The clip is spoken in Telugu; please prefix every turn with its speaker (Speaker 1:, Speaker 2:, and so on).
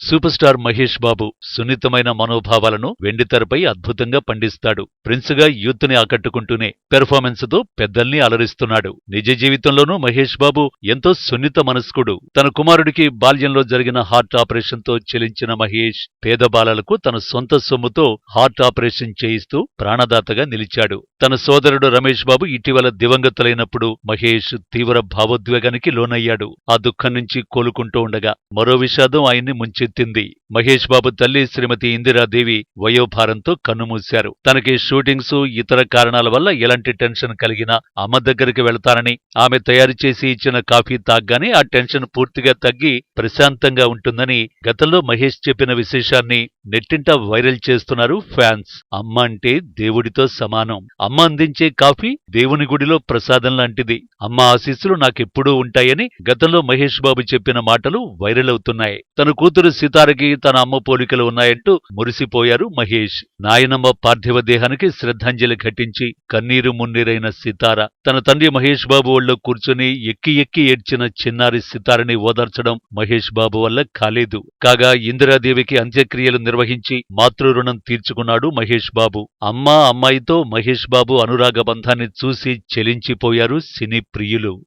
Speaker 1: సూపర్ స్టార్ మహేష్ బాబు సున్నితమైన మనోభావాలను వెండితెరపై అద్భుతంగా పండిస్తాడు. ప్రిన్స్గా యూత్ని ఆకట్టుకుంటూనే పెర్ఫార్మెన్స్తో పెద్దల్ని అలరిస్తున్నాడు. నిజ జీవితంలోనూ మహేష్ బాబు ఎంతో సున్నిత మనస్కుడు. తన కుమారుడికి బాల్యంలో జరిగిన హార్ట్ ఆపరేషన్తో చెలించిన మహేష్ పేద బాలలకు తన సొంత సొమ్ముతో హార్ట్ ఆపరేషన్ చేయిస్తూ ప్రాణదాతగా నిలిచాడు. తన సోదరుడు రమేష్ బాబు ఇటీవల దివంగతులైనప్పుడు మహేష్ తీవ్ర భావోద్వేగానికి లోనయ్యాడు. ఆ దుఃఖం నుంచి కోలుకుంటూ ఉండగా మరో విషాదం ఆయన్ని ముంచెత్తింది మహేష్ బాబు తల్లి శ్రీమతి ఇందిరాదేవి వయోభారంతో కన్నుమూశారు. తనకి షూటింగ్స్ ఇతర కారణాల వల్ల ఎలాంటి టెన్షన్ కలిగినా అమ్మ దగ్గరికి వెళతానని ఆమె తయారు చేసి ఇచ్చిన కాఫీ తాగ్గానే ఆ టెన్షన్ పూర్తిగా తగ్గి ప్రశాంతంగా ఉంటుందని గతంలో మహేష్ చెప్పిన విశేషాన్ని నెట్టింట వైరల్ చేస్తున్నారు ఫ్యాన్స్. అమ్మ అంటే దేవుడితో సమానం. అమ్మ అందించే కాఫీ దేవుని గుడిలో ప్రసాదం లాంటిది. అమ్మ ఆశీస్సులు నాకెప్పుడూ ఉంటాయని గతంలో మహేష్ బాబు చెప్పిన మాటలు వైరల్ అవుతున్నాయి. తన కూతురు సితారకి తన అమ్మ పోలికలు ఉన్నాయంటూ మురిసిపోయారు మహేష్. నాయనమ్మ పార్థివ దేహానికి శ్రద్ధాంజలి ఘటించి కన్నీరు మున్నీరైన సితార. తన తండ్రి మహేష్ బాబు ఒళ్ళో కూర్చుని ఎక్కి ఎక్కి ఏడ్చిన చిన్నారి సితారని ఓదార్చడం మహేష్ బాబు వల్ల కాలేదు. కాగా ఇందిరాదేవికి అంత్యక్రియలు నిర్వహించి మాతృరుణం తీర్చుకున్నాడు మహేష్ బాబు. అమ్మ అమ్మాయితో మహేష్ బాబు అనురాగ బంధాన్ని చూసి చెలించిపోయారు సినీ ప్రియులు.